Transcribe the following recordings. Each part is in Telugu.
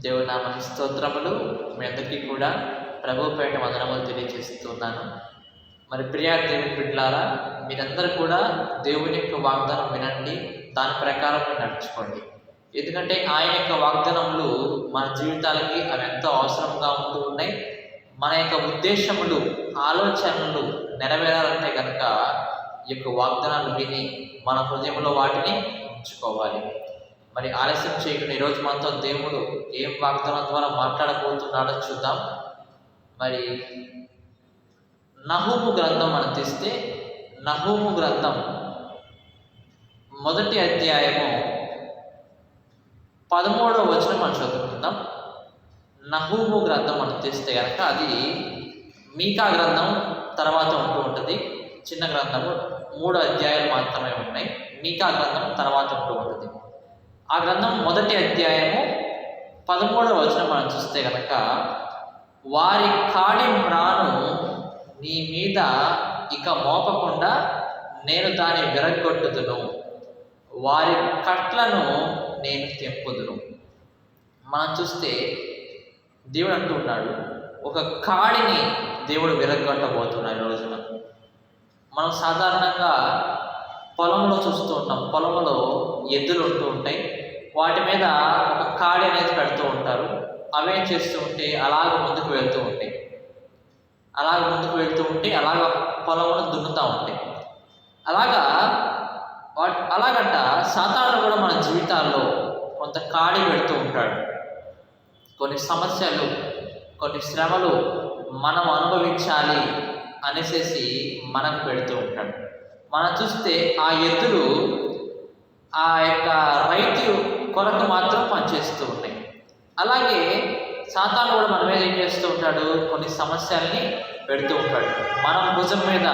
దేవుడి నామకి స్తోత్రములు. మీ అందరికీ కూడా ప్రభు పేట వదనములు తెలియజేస్తున్నాను. మరి ప్రియా దేవుని బిడ్డలారా మీరందరూ కూడా దేవుని యొక్క వాగ్దానం వినండి. దాని ప్రకారం నడుచుకోండి. ఎందుకంటే ఆయన యొక్క వాగ్దానములు మన జీవితాలకి అవి ఎంతో అవసరంగా ఉంటూ ఉన్నాయి. మన యొక్క ఉద్దేశములు ఆలోచనలు నెరవేరాలంటే కనుక ఈ యొక్క వాగ్దానాలు విని మన హృదయంలో వాటిని ఉంచుకోవాలి. మరి ఆలస్యం చేయకుండా ఈరోజు మనతో దేవుడు ఏం వాగ్దానం ద్వారా మాట్లాడబోతున్నాడో చూద్దాం. మరి నహూము గ్రంథం మనం తీస్తే నహూము గ్రంథం మొదటి అధ్యాయము పదమూడవ వచనం మనం చదువుకుందాం. నహూము గ్రంథం మనం తీస్తే కనుక అది మీకా గ్రంథం తర్వాత ఉంటూ ఉంటుంది. చిన్న గ్రంథము మూడు అధ్యాయాలు మాత్రమే ఉన్నాయి. మీకా గ్రంథం తర్వాత ఉంటూ ఉంటుంది. ఆ గ్రంథం మొదటి అధ్యాయము పదమూడవ వచనం మనం చూస్తే కనుక వారి కాడి మ్రాను నీ మీద ఇక మోపకుండా నేను దాన్ని విరగొట్టుదును వారి కట్లను నేను తెంపుదును. మనం చూస్తే దేవుడు అంటున్నాడు ఒక కాడిని దేవుడు విరగొట్టబోతున్నాడు ఈ రోజున. మనం సాధారణంగా పొలంలో చూస్తూ ఉంటాం పొలంలో ఎద్దులు ఉంటూ ఉంటాయి. వాటి మీద ఒక కాడి అనేది పెడుతూ ఉంటారు. అవేం చేస్తూ ఉంటే అలాగ ముందుకు వెళ్తూ ఉంటాయి. అలాగ ముందుకు వెళ్తూ ఉంటే అలాగ పొలంలో దున్నుతూ ఉంటాయి. అలాగా వాట్ అలాగంట సాతాను కూడా మన జీవితాల్లో కొంత కాడి పెడుతూ ఉంటాడు. కొన్ని సమస్యలు కొన్ని శ్రమలు మనం అనుభవించాలి అనేసేసి మనకు పెడుతూ ఉంటాడు. మనం చూస్తే ఆ ఎద్దులు ఆ యొక్క రైతు కొరకు మాత్రం పనిచేస్తూ ఉన్నాయి. అలాగే సాతాను కూడా మన మీద ఏం చేస్తూ ఉంటాడు? కొన్ని సమస్యల్ని పెడుతూ ఉంటాడు. మనం భుజం మీద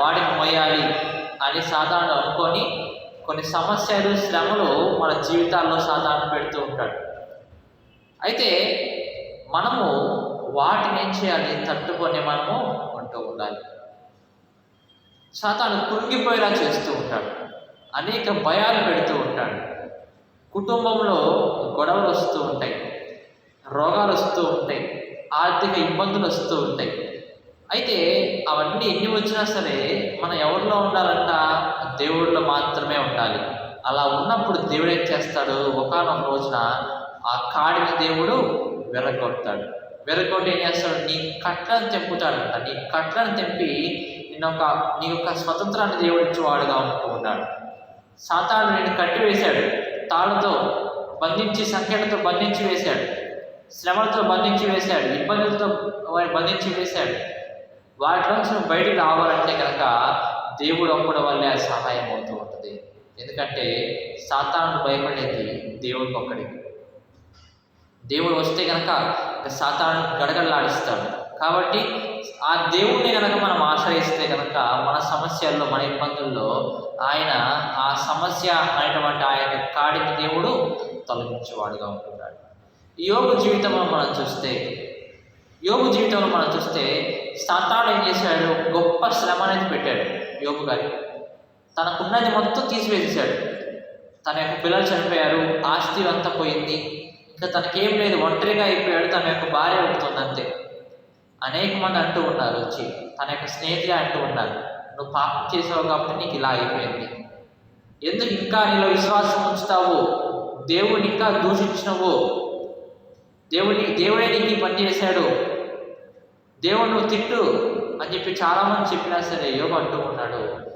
వాడిని మోయాలి అని సాధారణ అనుకొని కొన్ని సమస్యలు శ్రమలు మన జీవితాల్లో సాధారణ పెడుతూ ఉంటాడు. అయితే మనము వాటిని ఏం చేయాలి? తట్టుకొని మనము ఉంటూ ఉండాలి. సాతాను కృంగిపోయేలా చేస్తూ ఉంటాడు. అనేక భయాలు పెడుతూ ఉంటాడు. కుటుంబంలో గొడవలు వస్తూ ఉంటాయి రోగాలు వస్తూ ఉంటాయి ఆర్థిక ఇబ్బందులు వస్తూ ఉంటాయి. అయితే అవన్నీ ఎన్ని వచ్చినా సరే మనం ఎవరిలో ఉండాలంట దేవుడిలో మాత్రమే ఉండాలి. అలా ఉన్నప్పుడు దేవుడు ఏం చేస్తాడు? ఒకనొక రోజున ఆ కాడిన దేవుడు వెరగొడతాడు. వెరగొట్టి ఏం చేస్తాడు? నీ కట్లను తెంపుతాడంట. నీ కట్లను తెంపి నిన్న ఒక నీ యొక్క స్వతంత్రాన్ని దేవుడిచ్చేవాడుగా ఉంటూ ఉన్నాడు సాతాను నేను కట్టివేశాడు. తాళ్ళతో బంధించి సంఖ్యలతో బంధించి వేశాడు. శ్రమలతో బంధించి వేశాడు. ఇబ్బందులతో వారిని బంధించి వేశాడు. వాటిలోంచి నువ్వు బయటకు రావాలంటే కనుక దేవుడు అప్పుడు వల్లే సహాయం అవుతూ ఉంటుంది. ఎందుకంటే సాతాను భయపడేది దేవుడికి ఒక్కడికి దేవుడు వస్తే కనుక సాతాను గడగడలాడిస్తాడు. కాబట్టి ఆ దేవుడిని కనుక మనం ఆశ్రయిస్తే కనుక మన సమస్యల్లో మన ఇబ్బందుల్లో ఆయన ఆ సమస్య అనేటువంటి ఆయన యొక్క కాడిని దేవుడు తొలగించేవాడుగా ఉంటున్నాడు. యోగు జీవితంలో మనం చూస్తే యోగు జీవితంలో మనం చూస్తే సాతాడు ఏం చేశాడు? గొప్ప శ్రమ అనేది పెట్టాడు యోగు గారి తనకున్నది మొత్తం తీసివేసేసాడు తన యొక్క పిల్లలు చనిపోయారు ఆస్తి అంతా పోయింది. ఇంకా తనకేం లేదు ఒంటరిగా అయిపోయాడు తన యొక్క భార్య ఉంటుంది అంతే అనేక మంది అంటూ ఉన్నారు వచ్చి తన యొక్క స్నేహితులే అంటూ ఉన్నారు. నువ్వు పాపం చేసావు కాబట్టి నీకు ఇలా అయిపోయింది. ఎందుకు ఇంకా నీలో విశ్వాసం ఉంచుతావు? దేవుడిని ఇంకా దూషించినవు. దేవుడి దేవుడే నీకు పని చేశాడు. దేవుడు నువ్వు తిట్టు అని చెప్పి చాలామంది చెప్పినా సరే యోగ అంటూ ఉన్నాడు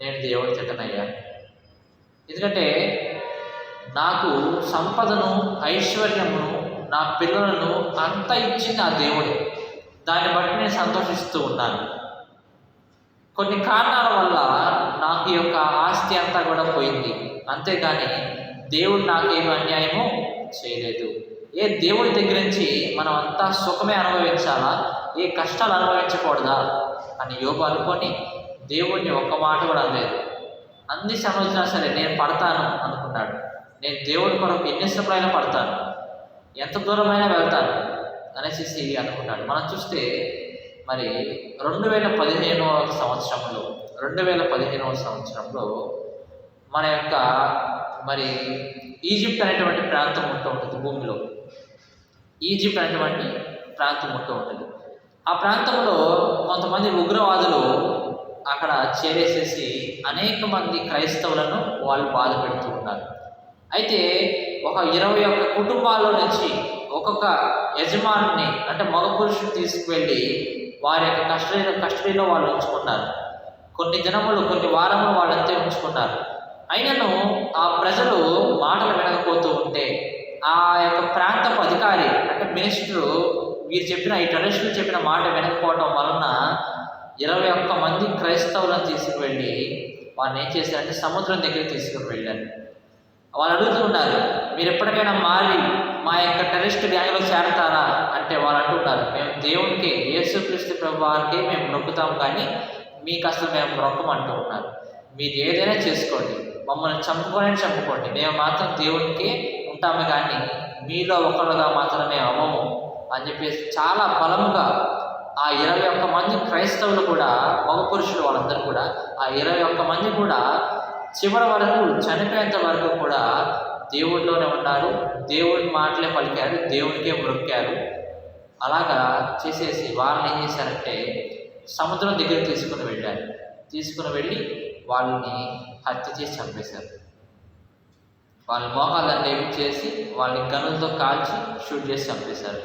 నేను దేవుడు తిట్టనయ్యా. ఎందుకంటే నాకు సంపదను ఐశ్వర్యమును నా పిల్లలను అంత ఇచ్చింది ఆ దేవుడే. దాన్ని బట్టి నేను సంతోషిస్తూ ఉన్నాను. కొన్ని కారణాల వల్ల నాకు ఈ యొక్క ఆస్తి అంతా కూడా పోయింది. అంతేగాని దేవుడు నాకు అన్యాయము చేయలేదు. ఏ దేవుడి దగ్గర నుంచి మనం అంతా సుఖమే అనుభవించాలా? ఏ కష్టాలు అనుభవించకూడదా? అని యోగు అనుకొని దేవుడిని ఒక్క మాట కూడా అనలేదు. అన్ని శ్రమలు సరే నేను పడతాను అనుకున్నాడు. నేను దేవుడి కొరకు ఎన్ని శ్రమలైనా పడతాను? ఎంత దూరమైనా వెళ్తాను? అనేసి అనుకున్నాడు మనం చూస్తే మరి రెండు వేల పదిహేనవ సంవత్సరంలో రెండు వేల పదిహేనవ సంవత్సరంలో మన యొక్క మరి ఈజిప్ట్ అనేటువంటి ప్రాంతం ఉంటూ ఉంటుంది భూమిలో. ఈజిప్ట్ అనేటువంటి ప్రాంతం ఉంటూ ఉంటుంది. ఆ ప్రాంతంలో కొంతమంది ఉగ్రవాదులు అక్కడ చేరేసేసి అనేక మంది క్రైస్తవులను వాళ్ళు బాధ పెడుతూ ఉన్నారు. అయితే ఒక ఇరవై ఒక్క కుటుంబాల్లో నుంచి ఒక్కొక్క యజమాని అంటే మగ పురుషుడు తీసుకువెళ్ళి వారి యొక్క కస్టడీలో కస్టడీలో వాళ్ళు ఉంచుకున్నారు. కొన్ని దినములు కొన్ని వారములు వాళ్ళంతే ఉంచుకున్నారు. అయినను ఆ ప్రజలు మాటలు వినకపోతూ ఉంటే ఆ యొక్క ప్రాంతపు అధికారి అంటే మినిస్టరు వీరు చెప్పిన ఈ ట్రెడిషనల్ చెప్పిన మాట వినకపోవడం వలన ఇరవై ఒక్క మంది క్రైస్తవులను తీసుకువెళ్ళి వారిని ఏం చేశారంటే సముద్రం దగ్గర తీసుకుని వెళ్ళారు వాళ్ళు అడుగుతూ ఉన్నారు మీరు ఎప్పటికైనా మారి మా యొక్క టెరిస్ట్ గ్యాంగ్లో చేరతారా? అంటే వాళ్ళు అంటున్నారు మేము దేవునికి యేసుక్రీస్తు ప్రభువానికి మేము నొక్కుతాం కానీ మీకు అసలు మేము నొక్కమంటూ ఉన్నారు. మీరు ఏదైనా చేసుకోండి మమ్మల్ని చంపుకొని చంపుకోండి. మేము మాత్రం దేవునికి ఉంటాము కానీ మీలో ఒకరుగా మాత్రం మేము అవ్వము. అని చెప్పేసి చాలా బలముగా ఆ ఇరవై ఒక్క మంది క్రైస్తవులు కూడా మగ పురుషులు వాళ్ళందరూ కూడా ఆ ఇరవై ఒక్క మంది కూడా చివరి వరకు చనిపోయేంత వరకు కూడా దేవుడిలోనే ఉన్నారు. దేవుడి మాటలే పలికారు దేవుడికే మొక్కారు. అలాగా చేసేసి వాళ్ళని ఏం చేశారంటే సముద్రం దగ్గర తీసుకుని వెళ్ళారు. తీసుకుని వెళ్ళి వాళ్ళని హత్య చేసి చంపేశారు. వాళ్ళ మోకాళ్ళని చేసి వాళ్ళని గనులతో కాల్చి షూట్ చేసి చంపేశారు.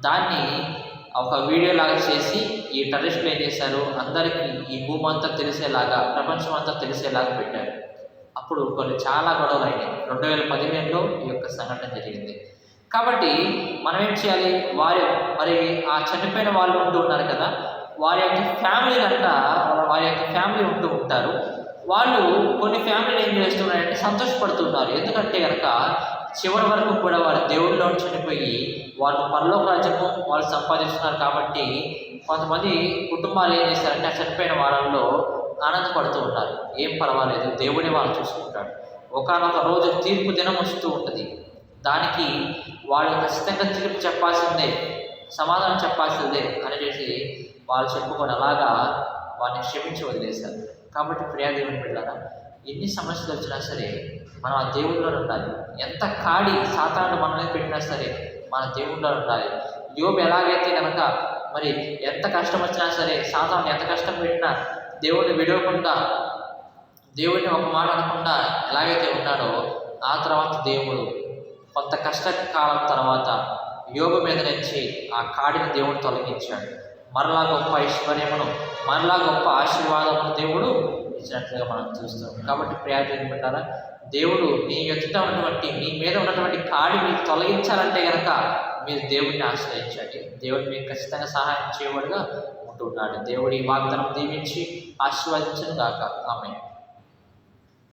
దాన్ని ఒక వీడియో లాగా చేసి ఈ టెర్రరిస్టులు ఏం చేశారు? అందరికీ ఈ భూమి అంతా తెలిసేలాగా ప్రపంచం అంతా తెలిసేలాగా పెట్టారు. అప్పుడు కొన్ని చాలా గొడవలు అయినాయి. రెండు వేల పదిహేనులో ఈ యొక్క సంఘటన జరిగింది. కాబట్టి మనం ఏం చేయాలి? వారి మరి ఆ చనిపోయిన వాళ్ళు ఉంటూ ఉన్నారు కదా వారి యొక్క ఫ్యామిలీ అంట వారి యొక్క ఫ్యామిలీ ఉంటూ ఉంటారు. వాళ్ళు కొన్ని ఫ్యామిలీలు ఏం చేస్తున్నారంటే సంతోషపడుతున్నారు ఎందుకంటే కనుక చివరి వరకు కూడా వారు దేవుడిలో చనిపోయి వాళ్ళు పరలోక రాజ్యము వాళ్ళు సంపాదిస్తున్నారు కాబట్టి కొంతమంది కుటుంబాలు ఏం చేస్తారంటే ఆ చనిపోయిన వాళ్ళల్లో ఆనందపడుతూ ఉంటారు. ఏం పర్వాలేదు దేవుడే వాళ్ళు చూసుకుంటాడు. ఒకనొక రోజు తీర్పు దినం వస్తూ ఉంటుంది. దానికి వాళ్ళు ఖచ్చితంగా తీర్పు చెప్పాల్సిందే సమాధానం చెప్పాల్సిందే అనేసి వాళ్ళు చెప్పుకొని అలాగా వారిని క్షమించి వదిలేశారు. కాబట్టి ప్రియాదేవుని పిల్లరా ఎన్ని సమస్యలు వచ్చినా సరే మనం ఆ దేవుళ్ళలో ఉండాలి. ఎంత కాడి సాతాను మనమే పెట్టినా సరే మన దేవుళ్ళలో ఉండాలి. యోబు ఎలాగైతే కనుక మరి ఎంత కష్టం వచ్చినా సరే సాతాను ఎంత కష్టం పెట్టినా దేవుడిని విడవకుండా దేవుడిని ఒక మాట అనకుండా ఎలాగైతే ఉన్నాడో ఆ తర్వాత దేవుడు కొంత కష్టకాలం తర్వాత యోగ మీద నుంచి ఆ కాడిని దేవుడు తొలగించాడు. మరలా గొప్ప ఐశ్వర్యమును మరలా గొప్ప ఆశీర్వాదమును దేవుడు ఇచ్చినట్లుగా మనం చూస్తాం. కాబట్టి ప్రయాణం పెట్టాలా దేవుడు మీ ఎదుట ఉన్నటువంటి మీ మీద ఉన్నటువంటి కాడి మీరు తొలగించాలంటే కనుక మీరు దేవుడిని ఆశ్రయించండి. దేవుడు మీకు ఖచ్చితంగా సహాయం చేయవాడుగా ఉంటున్నాడు దేవుడి వాగ్దానం దీవించి ఆశీర్వదించను గాక. ఆమె